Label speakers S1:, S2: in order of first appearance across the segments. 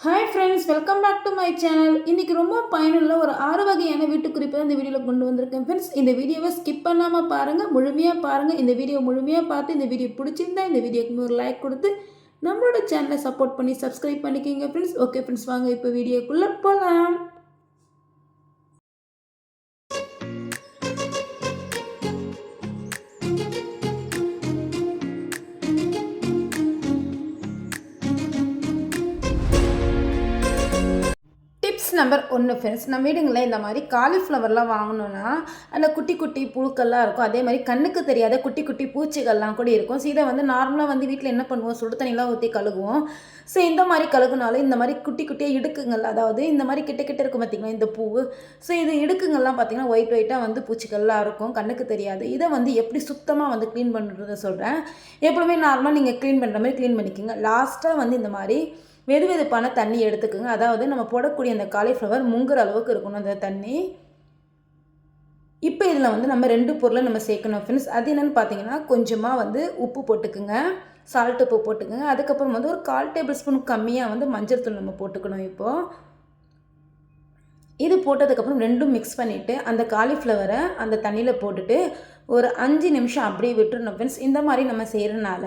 S1: Hi friends welcome back to my channel இன்றைக்கி ரொம்ப பயனுள்ள ஒரு ஆறு வகையான வீட்டுக்குறிப்பை தான் இந்த வீடியோவில் கொண்டு வந்திருக்கேன். ஃப்ரெண்ட்ஸ் இந்த வீடியோவை ஸ்கிப் பண்ணாமல் பாருங்கள் முழுமையாக பாருங்கள் இந்த வீடியோ முழுமையாக பார்த்து இந்த வீடியோ பிடிச்சிருந்தா இந்த வீடியோக்கு ஒரு லைக் கொடுத்து நம்மளோட சேனலை சப்போர்ட் பண்ணி சப்ஸ்கிரைப் பண்ணிக்கிங்க ஃப்ரெண்ட்ஸ் ஓகே ஃப்ரெண்ட்ஸ் வாங்க இப்போ வீடியோக்குள்ளே போகலாம் நம்பர் ஒன்று ஃப்ரெண்ட்ஸ் நம்ம வீடுங்களில் இந்த மாதிரி காலிஃப்ளவர்லாம் வாங்கினோன்னா அதில் குட்டி குட்டி புழுக்கள்லாம் இருக்கும். அதே மாதிரி கண்ணுக்கு தெரியாத குட்டி குட்டி பூச்சிகள்லாம் கூட இருக்கும். ஸோ இதை வந்து நார்மலாக வந்து வீட்டில் என்ன பண்ணுவோம்? சுடு தண்ணிலாம் ஊற்றி கழுகுவோம் ஸோ இந்த மாதிரி கழுகுனாலும் இந்த மாதிரி குட்டி குட்டியாக இடுக்குங்கள் அதாவது இந்த மாதிரி கிட்ட கிட்ட இருக்கும் பார்த்திங்களா இந்த பூவு. ஸோ இது இடுக்குங்கள்லாம் பார்த்திங்கன்னா ஒயிட் ஒயிட்டாக வந்து பூச்சிகள்லாம் இருக்கும் கண்ணுக்கு தெரியாது. இதை வந்து எப்படி சுத்தமாக வந்து க்ளீன் பண்ணுறத சொல்கிறேன் எப்பவுமே நார்மலாக நீங்கள் க்ளீன் பண்ணுற மாதிரி க்ளீன் பண்ணிக்கோங்க. லாஸ்ட்டாக வந்து இந்த மாதிரி வெது வெதுப்பான தண்ணி எடுத்துக்கோங்க. அதாவது நம்ம போடக்கூடிய அந்த காலிஃப்ளவர் முங்குற அளவுக்கு இருக்கணும் அந்த தண்ணி. இப்போ இதில் வந்து நம்ம ரெண்டு பொருளை நம்ம சேர்க்கணும் ஃப்ரெண்ட்ஸ் அது என்னென்னு பார்த்தீங்கன்னா கொஞ்சமாக வந்து உப்பு போட்டுக்குங்க. சால்ட் உப்பு போட்டுக்கோங்க. அதுக்கப்புறம் வந்து ஒரு கால் டேபிள் ஸ்பூன் கம்மியாக வந்து மஞ்சள் தூள் நம்ம போட்டுக்கணும் இப்போது இது போட்டதுக்கப்புறம் ரெண்டும் மிக்ஸ் பண்ணிவிட்டு அந்த காலிஃப்ளவரை அந்த தண்ணியில் போட்டுட்டு ஒரு அஞ்சு நிமிஷம் அப்படியே விட்டுருணும் ஃப்ரெண்ட்ஸ் இந்த மாதிரி நம்ம செய்கிறனால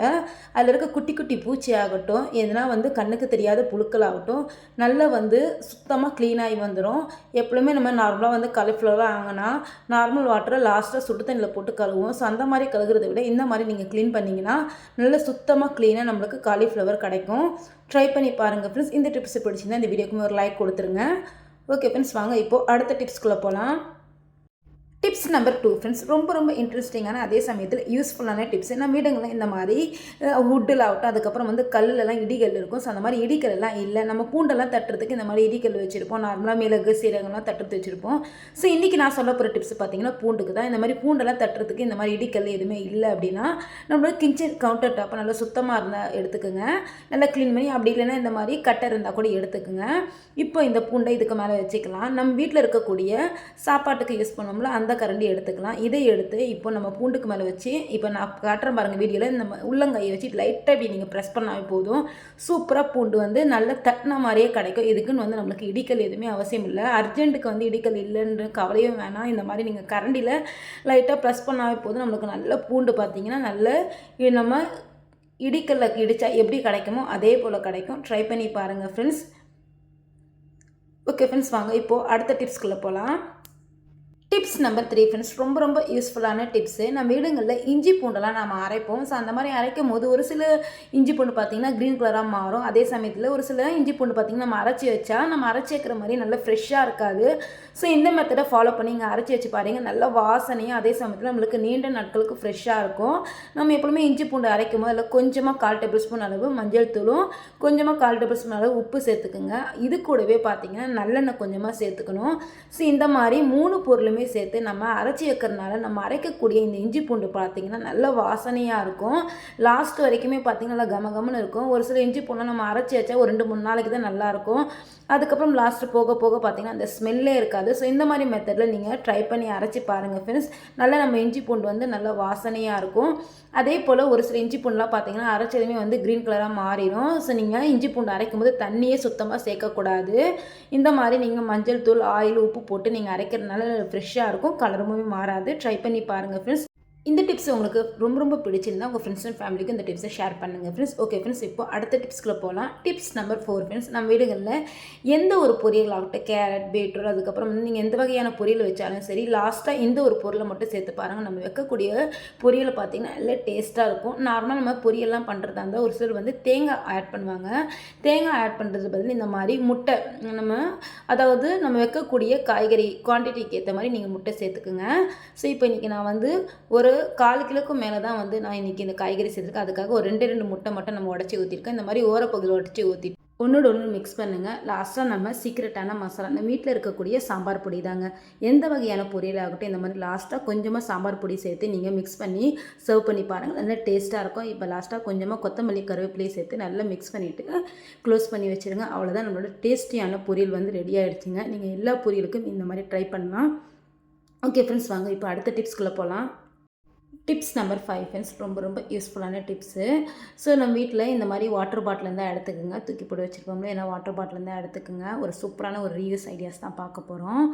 S1: அதில் இருக்க குட்டி குட்டி பூச்சி ஆகட்டும் எதுனா வந்து கண்ணுக்கு தெரியாத புழுக்கள் ஆகட்டும் நல்லா வந்து சுத்தமாக க்ளீனாகி வந்துடும் எப்பவுமே நம்ம நார்மலாக வந்து காலிஃப்ளவராக ஆகினா நார்மல் வாட்டரை லாஸ்ட்டாக சுடு தண்ணியில் போட்டு கழுவுவோம். ஸோ அந்த மாதிரி கழுகுறதை விட இந்த மாதிரி நீங்கள் க்ளீன் பண்ணிங்கன்னா நல்லா சுத்தமாக க்ளீனாக நம்மளுக்கு காலிஃப்ளவர் கிடைக்கும். ட்ரை பண்ணி பாருங்கள் ஃப்ரெண்ட்ஸ் இந்த டிப்ஸ் பிடிச்சிருந்தா இந்த வீடியோக்கு ஒரு லைக் கொடுத்துருங்க. ஓகே ஃப்ரெண்ட்ஸ் வாங்க. இப்போது அடுத்த டிப்ஸ்குள்ளே போகலாம் டிப்ஸ் நம்பர் டூ ஃப்ரெண்ட்ஸ் ரொம்ப ரொம்ப இன்ட்ரெஸ்டிங்கான அதே சமயத்தில் யூஸ்ஃபுல்லான டிப்ஸ் நம்ம வீடுங்களில் இந்த மாதிரி வுட்டில் ஆகட்டும் அதுக்கப்புறம் வந்து கல்லுலலாம் இடிகல் இருக்கும். ஸோ அந்த மாதிரி இடிக்கல் எல்லாம் இல்லை. நம்ம பூண்டெல்லாம் தட்டுறதுக்கு இந்த மாதிரி இடிக்கல் வச்சுருப்போம். நார்மலாக மிளகு சீரகம்லாம் தட்டுறது வச்சுருப்போம். ஸோ இன்றைக்கி நான் சொல்ல போகிற டிப்ஸ் பார்த்தீங்கன்னா பூண்டுக்கு தான். இந்த மாதிரி பூண்டெல்லாம் தட்டுறதுக்கு இந்த மாதிரி இடிக்கல் எதுவுமே இல்லை அப்படின்னா நம்மளோட கிச்சன் கவுண்டர் டாப்பை நல்லா சுத்தமாக இருந்தால் எடுத்துக்கோங்க. நல்லா க்ளீன் பண்ணி அப்படி இல்லைன்னா இந்த மாதிரி கட்டை இருந்தால் கூட எடுத்துக்கோங்க. இப்போ இந்த பூண்டை இதுக்கு மேலே வச்சுக்கலாம். நம்ம வீட்டில் இருக்கக்கூடிய சாப்பாட்டுக்கு யூஸ் பண்ணோம்ல அந்த கரண்டி எடுத்துக்கலாம். இதை எடுத்து இப்போ நம்ம பூண்டுக்கு மேலே வச்சு இப்போ நான் காட்டுறேன் பாருங்கள் வீடியோவில் நம்ம உள்ளங்கையை வச்சு லைட்டாக இப்படி நீங்கள் ப்ரெஸ் பண்ணாவே போதும். சூப்பராக பூண்டு வந்து நல்ல தட்டின மாதிரியே கிடைக்கும். இதுக்குன்னு வந்து நம்மளுக்கு இடிக்கல் எதுவுமே அவசியம் இல்லை. அர்ஜென்ட்டுக்கு வந்து இடிக்கல் இல்லைன்ற கவலையும் வேணாம். இந்த மாதிரி நீங்கள் கரண்டியில் லைட்டாக ப்ரெஸ் பண்ணாவே போதும். நம்மளுக்கு நல்ல பூண்டு பார்த்தீங்கன்னா நல்ல நம்ம இடிக்கல்ல இடித்தா எப்படி கிடைக்குமோ அதே போல் கிடைக்கும். ட்ரை பண்ணி பாருங்கள் ஃப்ரெண்ட்ஸ் ஓகே ஃப்ரெண்ட்ஸ் வாங்க. இப்போது அடுத்த டிப்ஸ்குள்ளே போகலாம் டிப்ஸ் நம்பர் த்ரீ ஃப்ரெண்ட்ஸ் ரொம்ப ரொம்ப யூஸ்ஃபுல்லான டிப்ஸு நம்ம வீடுங்களில் இஞ்சி பூண்டெல்லாம் நம்ம அரைப்போம். ஸோ அந்த மாதிரி அரைக்கும் போது ஒரு சில இஞ்சி பூண்டு பார்த்திங்கன்னா க்ரீன் கலராக மாறும். அதே சமயத்தில் ஒரு சில இஞ்சி பூண்டு பார்த்திங்கன்னா நம்ம அரைச்சி வச்சா நம்ம அரைச்சி வைக்கிற மாதிரி நல்லா ஃப்ரெஷ்ஷாக இருக்காது. ஸோ இந்த மெத்தடை ஃபாலோ பண்ணி இங்கே அரைச்சி வச்சு பாருங்கள் நல்ல வாசனையும் அதே சமயத்தில் நம்மளுக்கு நீண்ட நாட்களுக்கு ஃப்ரெஷ்ஷாக இருக்கும். நம்ம எப்பவுமே இஞ்சி பூண்டு அரைக்கும் போது அதில் கொஞ்சமாக கால் டேபிள் ஸ்பூன் அளவு மஞ்சள் தூளும் கொஞ்சமாக கால் டேபிள் ஸ்பூன் அளவு உப்பு சேர்த்துக்குங்க. இது கூடவே பார்த்திங்கன்னா நல்லெண்ணெய் கொஞ்சமாக சேர்த்துக்கணும். ஸோ இந்த மாதிரி மூணு பொருளும் எல்லாமே சேர்த்து நம்ம அரைச்சி வைக்கிறதுனால நம்ம அரைக்கக்கூடிய இந்த இஞ்சி பூண்டு பார்த்திங்கன்னா நல்ல வாசனையாக இருக்கும். லாஸ்ட் வரைக்குமே பார்த்திங்கன்னா நல்லா கம கமன்னு இருக்கும். ஒரு சில இஞ்சி பூண்டு நம்ம அரைச்சி வச்சா ஒரு ரெண்டு மூணு நாளைக்கு தான் நல்லாயிருக்கும் அதுக்கப்புறம் லாஸ்ட்டு போக போக பார்த்திங்கன்னா அந்த ஸ்மெல்லே இருக்காது. ஸோ இந்த மாதிரி மெத்தடில் நீங்கள் ட்ரை பண்ணி அரைச்சி பாருங்கள் ஃப்ரெண்ட்ஸ் நல்லா நம்ம இஞ்சி பூண்டு வந்து நல்லா வாசனையாக இருக்கும். அதே போல் ஒரு சில இஞ்சி பூண்டுலாம் பார்த்தீங்கன்னா அரைச்சதுமே வந்து க்ரீன் கலராக மாறிடும். ஸோ நீங்கள் இஞ்சி பூண்டு அரைக்கும் போது தண்ணியே சுத்தமாக சேர்க்கக்கூடாது. இந்த மாதிரி நீங்கள் மஞ்சள் தூள் ஆயில் உப்பு போட்டு நீங்கள் அரைக்கிறதுனால ஃப்ரெஷ்ஷாக இருக்கும். கலருமே மாறாது. ட்ரை பண்ணி பாருங்கள் ஃப்ரெண்ட்ஸ் இந்த டிப்ஸ் உங்களுக்கு ரொம்ப ரொம்ப பிடிச்சிருந்தா உங்கள் ஃப்ரெண்ட்ஸ் அண்ட் ஃபேமிலிக்கு இந்த டிப்ஸை ஷேர் பண்ணுங்கள் ஃப்ரெண்ட்ஸ் ஓகே ஃப்ரெண்ட்ஸ் இப்போ அடுத்த டிப்ஸ்க்குள்ளே போகலாம் டிப்ஸ் நம்பர் ஃபோர் ஃப்ரெண்ட்ஸ் நம்ம வீடுகளில் எந்த ஒரு பொரியல் ஆகட்டும் கேரட் பீட்ரூட் அதுக்கப்புறம் வந்து நீங்கள் எந்த வகையான பொரியல் வச்சாலும் சரி லாஸ்ட்டாக இந்த ஒரு பொருளை மட்டும் சேர்த்து பாருங்கள் நம்ம வைக்கக்கூடிய பொரியலை பார்த்திங்கன்னா நல்ல டேஸ்ட்டாக இருக்கும். நார்மலாக நம்ம பொரியல்லாம் பண்ணுறதா இருந்தால் ஒரு சிலர் வந்து தேங்காய் ஆட் பண்ணுவாங்க. தேங்காய் ஆட் பண்ணுறது பதில் இந்த மாதிரி முட்டை நம்ம அதாவது நம்ம வைக்கக்கூடிய காய்கறி குவான்டிட்டிக்கு ஏற்ற மாதிரி நீங்கள் முட்டை சேர்த்துக்குங்க. ஸோ இப்போ இன்றைக்கி நான் வந்து ஒரு கால் கிலோக்கும் மேலே தான் வந்து நான் இன்றைக்கி இந்த காய்கறி சேர்த்துருக்கேன் அதுக்காக ஒரு ரெண்டு ரெண்டு முட்டை மட்டும் நம்ம உடச்சி ஊற்றிருக்கேன் இந்த மாதிரி ஓரப்பகுதியில் உடச்சி ஊற்றி ஒன்றோட ஒன்று மிக்ஸ் பண்ணுங்கள் லாஸ்ட்டாக நம்ம சீக்ரெட்டான மசாலா இந்த வீட்டில் இருக்கக்கூடிய சாம்பார் பொடி தாங்க. எந்த வகையான பொரியல் ஆகட்டும் இந்த மாதிரி லாஸ்ட்டாக கொஞ்சமாக சாம்பார் பொடி சேர்த்து நீங்கள் மிக்ஸ் பண்ணி சர்வ் பண்ணி பாருங்கள் நல்லா டேஸ்ட்டாக இருக்கும். இப்போ லாஸ்ட்டாக கொஞ்சமாக கொத்தமல்லி கருவேப்பிலையை சேர்த்து நல்லா மிக்ஸ் பண்ணிவிட்டு க்ளோஸ் பண்ணி வச்சுருங்க. அவ்வளோதான் நம்மளோட டேஸ்டியான பொரியல் வந்து ரெடி ஆகிடுச்சிங்க நீங்கள் எல்லா பொரியலுக்கும் இந்த மாதிரி ட்ரை பண்ணலாம். ஓகே ஃப்ரெண்ட்ஸ் வாங்க. இப்போ அடுத்த டிப்ஸ்குள்ளே போகலாம் டிப்ஸ் நம்பர் ஃபைவ் ஃப்ரெண்ட்ஸ் ரொம்ப ரொம்ப யூஸ்ஃபுல்லான டிப்ஸு ஸோ நம்ம வீட்டில் இந்த மாதிரி வாட்டர் பாட்டில் இருந்தால் எடுத்துக்கோங்க. தூக்கி போட்டு வச்சுருப்போம்ல ஏன்னா வாட்டர் பாட்டில் இருந்தால் எடுத்துக்கோங்க. ஒரு சூப்பரான ஒரு ரீயூஸ் ஐடியாஸ் தான் பார்க்க போகிறோம்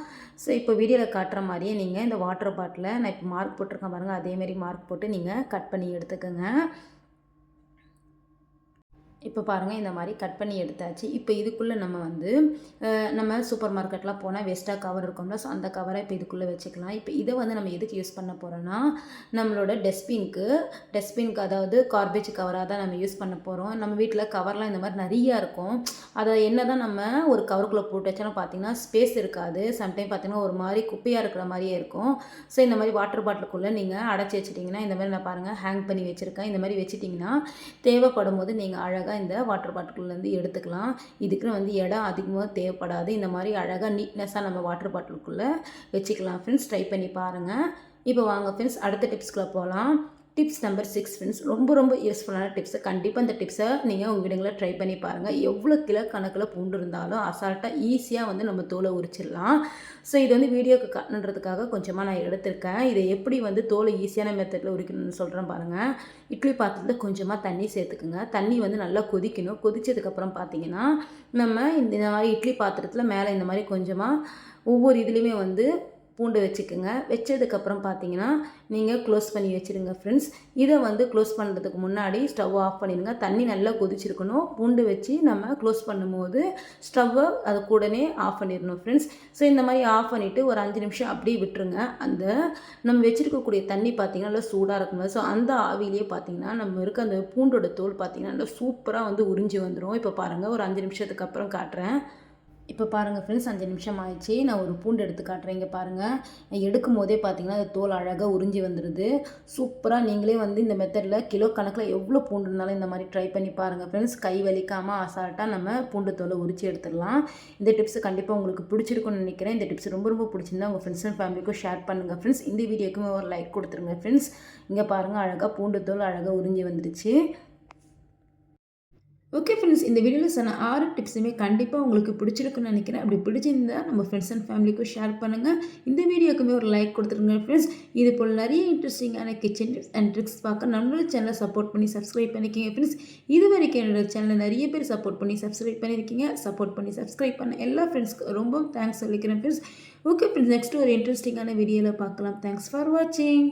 S1: ஸோ இப்போ வீடியோவில் காட்டுற மாதிரியே நீங்கள் இந்த வாட்டர் பாட்டில் நான் இப்போ மார்க் போட்டிருக்கேன் பாருங்கள் அதேமாரி மார்க் போட்டு நீங்கள் கட் பண்ணி எடுத்துக்கோங்க. இப்போ பாருங்கள் இந்த மாதிரி கட் பண்ணி எடுத்தாச்சு. இப்போ இதுக்குள்ளே நம்ம வந்து நம்ம சூப்பர் மார்க்கெட்லாம் போனால் வேஸ்ட்டாக கவர் இருக்கும்ல. ஸோ அந்த கவரை இப்போ இதுக்குள்ளே வச்சுக்கலாம். இப்போ இதை வந்து நம்ம எதுக்கு யூஸ் பண்ண போகிறோன்னா நம்மளோட டஸ்ட்பின்க்கு டஸ்ட்பின்க்கு அதாவது கார்பேஜ் கவராக தான் நம்ம யூஸ் பண்ண போகிறோம் நம்ம வீட்டில் கவர்லாம் இந்த மாதிரி நிறையா இருக்கும். அதை என்ன தான் நம்ம ஒரு கவருக்குள்ளே போட்டு வச்சாலும் பார்த்தீங்கன்னா ஸ்பேஸ் இருக்காது. சம்டைம் பார்த்தீங்கன்னா ஒரு மாதிரி குப்பையாக இருக்கிற மாதிரியே இருக்கும். ஸோ இந்த மாதிரி வாட்டர் பாட்டிலுக்குள்ளே நீங்கள் அடைச்சி வச்சிட்டிங்கன்னா இந்த மாதிரி நான் பாருங்கள் ஹேங் பண்ணி வச்சுருக்கேன். இந்த மாதிரி வச்சிட்டிங்கன்னா தேவைப்படும் போது நீங்கள் அழகாக இந்த வாட்டர் பாட்டிலுக்குள்ளேருந்து எடுத்துக்கலாம். இதுக்குன்னு வந்து இடம் அதிகமாக தேவைப்படாது. இந்த மாதிரி அழகாக நீட்னஸாக நம்ம வாட்டர் பாட்டிலுக்குள்ளே வச்சுக்கலாம். ஃப்ரெண்ட்ஸ் ட்ரை பண்ணி பாருங்கள் இப்போ வாங்க ஃப்ரெண்ட்ஸ் அடுத்த டிப்ஸ்க்குள்ளே போகலாம் டிப்ஸ் நம்பர் சிக்ஸ் ஃப்ரெண்ட்ஸ் ரொம்ப ரொம்ப யூஸ்ஃபுல்லான டிப்ஸை கண்டிப்பாக இந்த டிப்ஸை நீங்கள் உங்கள் வீடுங்களில் ட்ரை பண்ணி பாருங்கள் எவ்வளோ கிலோ கணக்கில் பூண்டு இருந்தாலும் அசால்ட்டாக ஈஸியாக வந்து நம்ம தோலை உரிச்சிடலாம். ஸோ இது வந்து வீடியோக்கு காட்டணுன்றதுக்காக கொஞ்சமாக நான் எடுத்திருக்கேன். இதை எப்படி வந்து தோலை ஈஸியான மெத்தடில் உரிக்கணும்னு சொல்கிறேன் பாருங்கள் இட்லி பாத்திரத்தில் கொஞ்சமாக தண்ணி சேர்த்துக்குங்க. தண்ணி வந்து நல்லா கொதிக்கணும். கொதிச்சதுக்கப்புறம் பார்த்தீங்கன்னா நம்ம இந்த மாதிரி இட்லி பாத்திரத்தில் மேலே இந்த மாதிரி கொஞ்சமாக ஒவ்வொரு இதுலேயுமே வந்து பூண்டு வச்சுக்கோங்க. வச்சதுக்கப்புறம் பார்த்தீங்கன்னா நீங்கள் க்ளோஸ் பண்ணி வச்சுருங்க ஃப்ரெண்ட்ஸ் இதை வந்து க்ளோஸ் பண்ணுறதுக்கு முன்னாடி ஸ்டவ் ஆஃப் பண்ணிடுங்க. தண்ணி நல்லா கொதிச்சிருக்கணும். பூண்டு வச்சு நம்ம க்ளோஸ் பண்ணும்போது ஸ்டவ்வை அது கூடனே ஆஃப் பண்ணிடணும் ஃப்ரெண்ட்ஸ் ஸோ இந்த மாதிரி ஆஃப் பண்ணிவிட்டு ஒரு அஞ்சு நிமிஷம் அப்படியே விட்டுருங்க. அந்த நம்ம வச்சுருக்கக்கூடிய தண்ணி பார்த்தீங்கன்னா நல்லா சூடாக இருக்கும் ஸோ அந்த ஆவிலேயே பார்த்தீங்கன்னா நம்ம இருக்க அந்த பூண்டோட தோல் பார்த்திங்கன்னா நல்லா சூப்பராக வந்து உறிஞ்சி வந்துடும் இப்போ பாருங்கள் ஒரு அஞ்சு நிமிஷத்துக்கு அப்புறம் காட்டுறேன். இப்போ பாருங்கள் ஃப்ரெண்ட்ஸ் அஞ்சு நிமிஷம் ஆயிடுச்சு. நான் ஒரு பூண்டு எடுத்து காட்டுறேன். இங்கே பாருங்கள் எடுக்கும் போதே பார்த்தீங்கன்னா அது தோல் அழகாக உறிஞ்சி வந்துடுது சூப்பராக நீங்களே வந்து இந்த மெத்தடில் கிலோ கணக்கில் எவ்வளோ பூண்டு இருந்தாலும் இந்த மாதிரி ட்ரை பண்ணி பாருங்கள் ஃப்ரெண்ட்ஸ் கை வலிக்காமல் அசால்ட்டாக நம்ம பூண்டு தோலை உரிச்சு எடுத்துடலாம். இந்த டிப்ஸ் கண்டிப்பாக உங்களுக்கு பிடிச்சிருக்கும்னு நினைக்கிறேன். இந்த டிப்ஸ் ரொம்ப ரொம்ப பிடிச்சிருந்தா உங்கள் ஃப்ரெண்ட்ஸ் அண்ட் ஃபேமிலிக்கும் ஷேர் பண்ணுங்கள் ஃப்ரெண்ட்ஸ் இந்த வீடியோக்குமே ஒரு லைக் கொடுத்துருங்க ஃப்ரெண்ட்ஸ் இங்கே பாருங்கள் அழகாக பூண்டு தோல் அழகாக உறிஞ்சி வந்துடுச்சு ஓகே ஃப்ரெண்ட்ஸ் இந்த வீடியோவில் சொன்ன ஆறு டிப்ஸுமே கண்டிப்பாக உங்களுக்கு பிடிச்சிருக்குன்னு நினைக்கிறேன். அப்படி பிடிச்சிருந்தா நம்ம ஃப்ரெண்ட்ஸ் அண்ட் ஃபேமிலிக்கும் ஷேர் பண்ணுங்கள் இந்த வீடியோக்குமே ஒரு லைக் கொடுத்துருங்க ஃப்ரெண்ட்ஸ் இது போல் நிறைய இன்ட்ரெஸ்டிங்கான கிச்சன் டிப்ஸ் அண்ட் ட்ரிக்ஸ் பார்க்க நம்மளோட சேனலை சப்போர்ட் பண்ணி சப்ஸ்கிரைப் பண்ணிக்கிங்க ஃப்ரெண்ட்ஸ் இது வரைக்கும் என்னோட சேனலை நிறைய பேர் சப்போர்ட் பண்ணி சப்ஸ்கிரைப் பண்ணியிருக்கீங்க. சப்போர்ட் பண்ணி சப்ஸ்கிரைப் பண்ண எல்லா ஃப்ரெண்ட்ஸ்க்கு ரொம்ப தேங்க்ஸ் சொல்லிக்கிறேன் ஃப்ரெண்ட்ஸ் ஓகே ஃப்ரெண்ட்ஸ் நெக்ஸ்ட் ஒரு இன்ட்ரெஸ்டிங்கான வீடியோவில் பார்க்கலாம். தேங்க்ஸ் ஃபார் வாட்சிங்